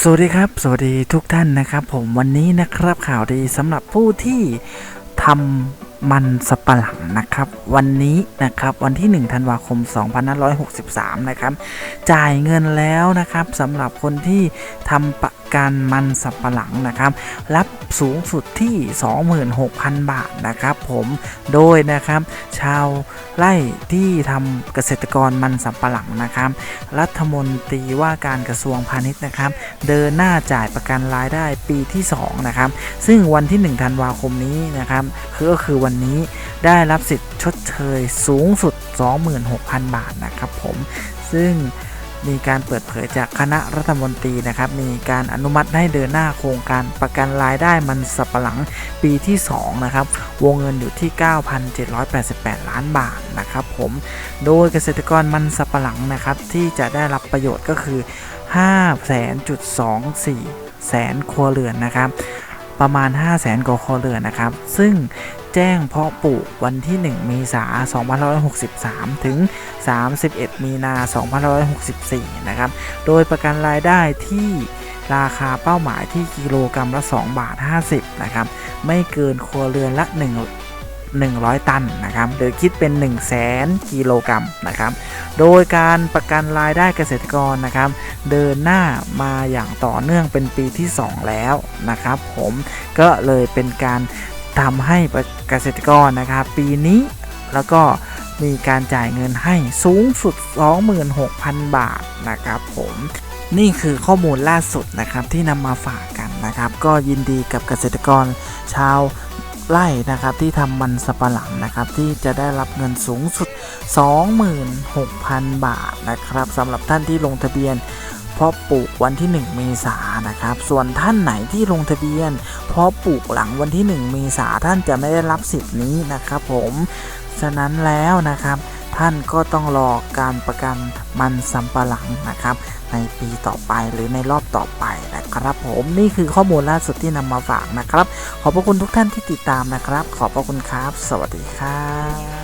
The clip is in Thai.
สวัสดีครับ สวัสดีทุกท่านนะครับผมวันนี้นะครับข่าวดีสำหรับผู้ที่ทำมันสปะหลังนะครับ วันนี้นะครับวันที่ 1 ธันวาคม 2563 นะครับ จ่ายเงินแล้วนะครับสำหรับคนที่ทำประกันมันสับปะหลังนะครับ รับ สูงสุดที่ 26,000 บาทนะครับผมโดยนะครับ ชาวไร่ที่ทำเกษตรกรมันสับปะหลังนะครับ รัฐมนตรีว่าการกระทรวงพาณิชย์นะครับ เดินหน้าจ่ายประกันรายได้ปีที่2นะครับซึ่งวันที่ 1 ธันวาคมนี้นะครับคือก็คือวันนี้ได้รับสิทธิ์ชดเชยสูงสุด 26,000 บาทนะครับผมซึ่ง มีการเปิดเผยจากคณะรัฐมนตรีนะครับ มีการอนุมัติให้เดินหน้าโครงการประกันรายได้มันสับปะหลังปีที่ 2 นะครับ วงเงินอยู่ที่ 9,788 ล้านบาทนะครับผม โดยเกษตรกรมันสับปะหลังนะครับ ที่จะได้รับประโยชน์ก็คือ5แสนจุด24 แสนครัวเรือนนะครับประมาณ 5 0 0แสนกว่าครัวเรือนนะครับ ซึ่ง แจ้งเพาะปลูกวันที่ 1 เมษายน2563 ถึง 31 มีนา2564 นะครับ โดยประกันรายได้ที่ราคาเป้าหมายที่กิโลกรรัมละ 2 บาท 50 นะครับ ไม่เกินครัวเรือนละ 1 100 ตันนะครับ หรือคิดเป็น 1 0 0 0 0แสนกิโลกรัมนะครับ โดยการประกันรายได้เกษตรกรนะครับ เดินหน้ามาอย่างต่อเนื่องเป็นปีที่ 2 แล้วนะครับ ผมก็เลยเป็นการ ทำให้เกษตรกรนะครับปีนี้แล้วก็มีการจ่ายเงินให้สูงสุด 26,000 บาทนะครับผมนี่คือข้อมูลล่าสุดนะครับที่นำมาฝากกันนะครับ ก็ยินดีกับเกษตรกรชาวไร่นะครับที่ทำมันสับปะหลังนะครับ ที่จะได้รับเงินสูงสุด 26,000 บาทนะครับสำหรับท่านที่ลงทะเบียน เพราะปลูกวันที่ 1 เมษายนนะครับ ส่วนท่านไหนที่ลงทะเบียน เพราะปลูกหลังวันที่ 1 เมษายนท่านจะไม่ได้รับสิทธิ์นี้นะครับ ผมฉะนั้นแล้วนะครับ ท่านก็ต้องรอการประกันมันสำปะหลังนะครับ ในปีต่อไปหรือในรอบต่อไปนะครับ ผมนี่คือข้อมูลล่าสุดที่นำมาฝากนะครับ ขอบพระคุณทุกท่านที่ติดตามนะครับ ขอบพระคุณครับ สวัสดีครับ